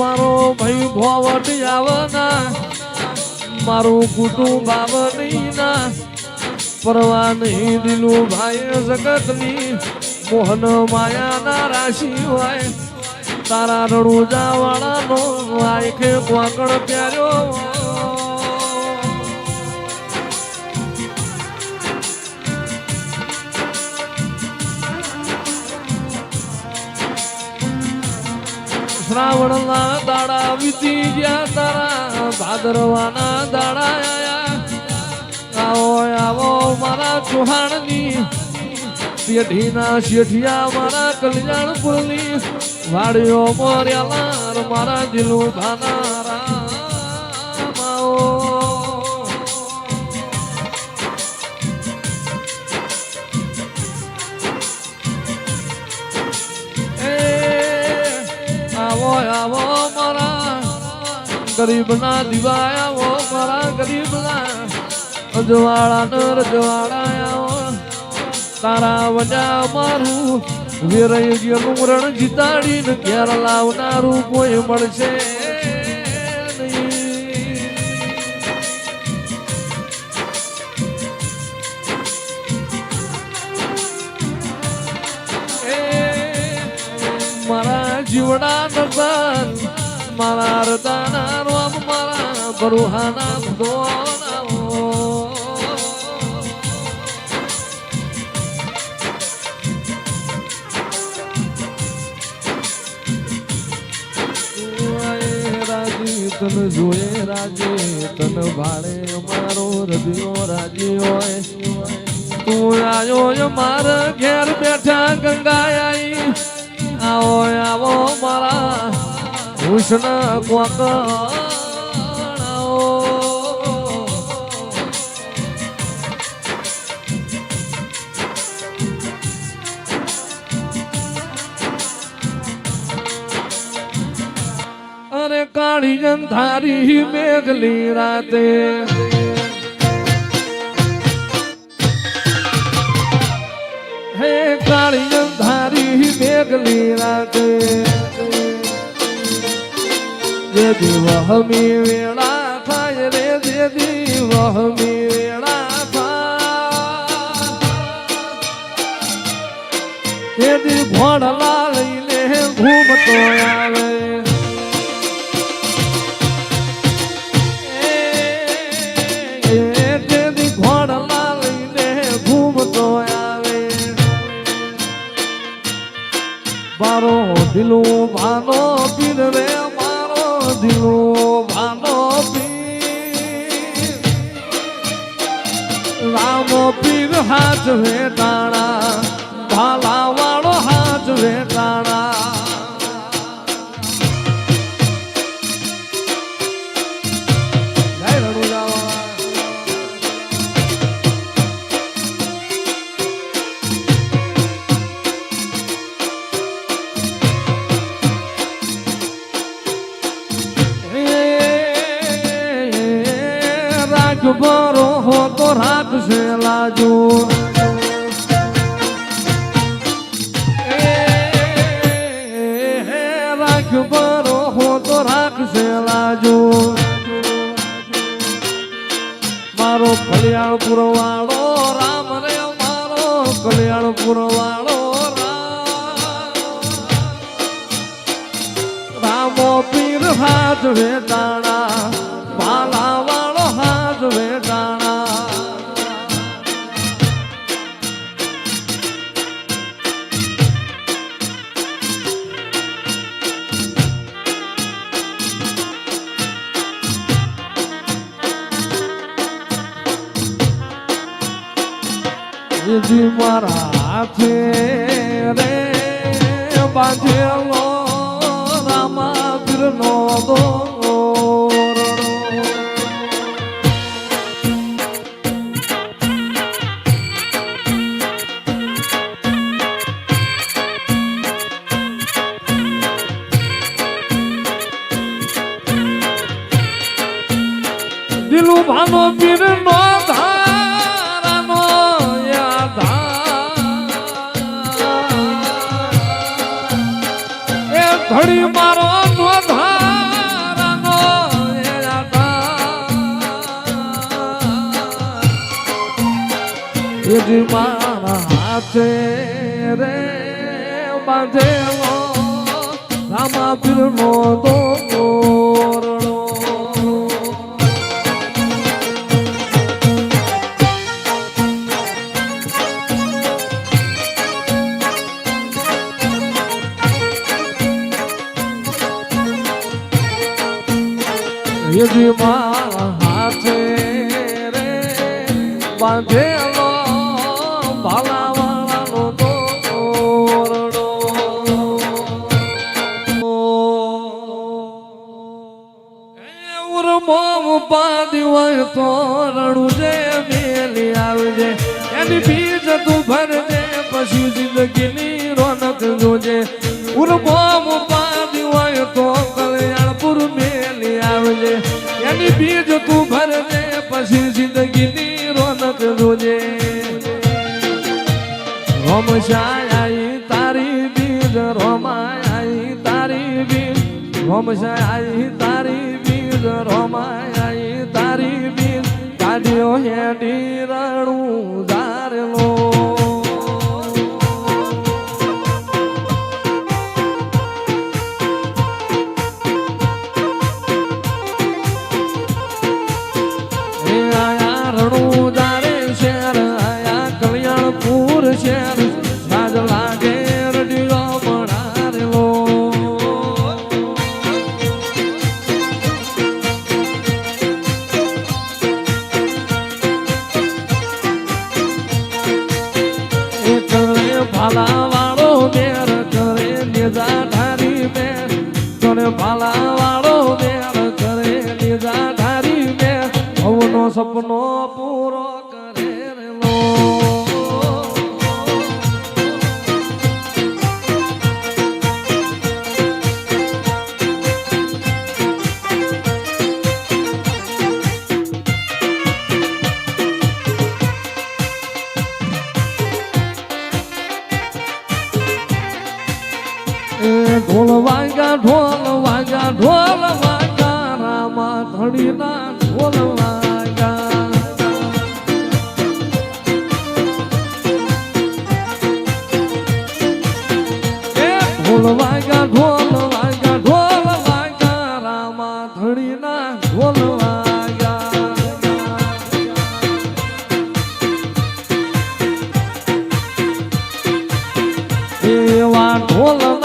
મારો ભાઈ ભોવટ આવના મારું કુટુંબ આવની ના પરવા નહીં દિલું ભાઈ જગતની, મોહન માયાના રાશિ હોય, તારા રણુજા વાળાનો આંખે વાકણ પ્યાર્યો શ્રાવણના દાડા વીતી ગયા તારા, ભાદરવાના દાડા આયા. આવો આવો મારા ચૌહાણની, શેઠીના શેઠિયા મારા કલ્યાણપુરની, વાડીઓ મોર્યાલાર મારા દિલું ભાનારા. ગરીબના દિવાયા આવો મારા ગરીબના અજવાળા ન રજવાળા તારા વજા મારું વેરાઈ ગયેલું રણ જીતાડીને ઘેર લાવનારું કોઈ મળશે. મારા જીવડા નગર મારા હૃદયના રોમ મારા બરુહાના ભગવાનાઓ રાજી તન જોયે રાજે તન ભાડે અમારો હૃદયો રાજી હોય તું આયો મારા ઘેર બેઠા ગંગાઈ હુસન કોક અરે કાળી અંધારી મેઘલી રાતે. હે કાળી અંધારી મેઘલી રાતે. જે દિવહમી વેળા થાય રે જે દિવહમી વેળા થાય. તે દી ઘોડલા લઈને ઘૂમતો આવે રામો પીર હાથ વેટાણા ભાલા વાળો હાથ વેટાણા રાખ બરો હો તો રાખશે લાજો. રાખ બરો હો તો રાખશે લાજો. મારો કલ્યાણપુર વાળો રામ રે, મારો કલ્યાણપુર વાળો રામ. પીર હાથ વેટાણા વિધિ મારા હાથે રે બાંધેલો રામા પીરનો દોરડો. દિલું ભાનો પીર નો જ મારા હાથે રે બાંધેલો રામા દોરડો યજી મારા હાથે રે બાંધેલો હોય જે મેલી આવજે. એની બીજ તું ભરજે, પછી જિંદગીની રોનક જોજે. ઉરમો ઉપાધી હોય તો કલ્યાણપુર મેલી આવજે. એની બીજ તું ભરજે, પછી જિંદગીની રોનક જોજે. રોમશાઈ તારી બીજ રોમાયાઈ તારી બીજ. રોમશાઈ તારી કાઢ્યો હેડી રણું ભવનો સપનો પૂરો કરે ઢોલ વાગ્યા ઢોલ વાગ્યા ઢોલ વાગ્યા રામા ધણીના ઢોલ વાગ્યા. rolando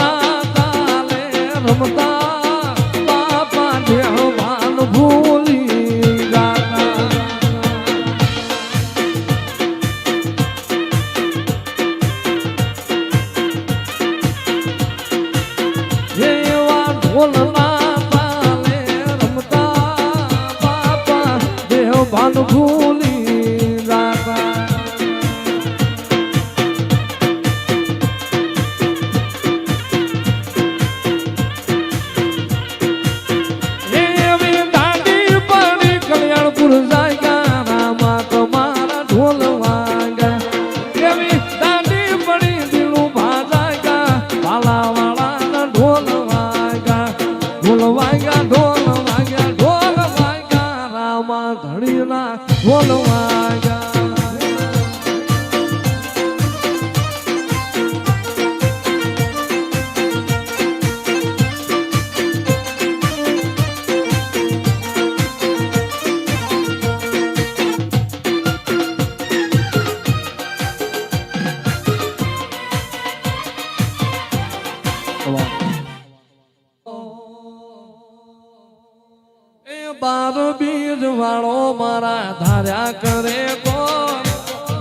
મારા ધાર્યા કરે કોણ?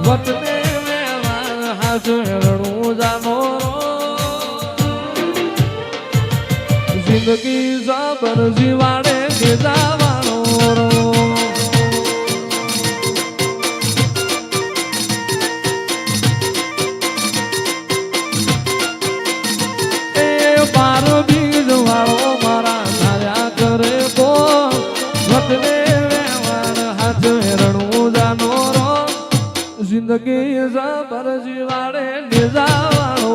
વતને વેવાણ હાથ રણું જાનો. જિંદગી જબર જીવાડે ગીજા રણવું જાનો રો જિંદગી જબર જીવાડે નિજાવાળો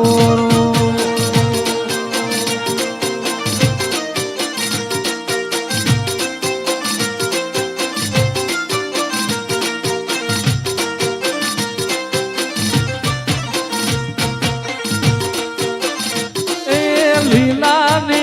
લીલા ને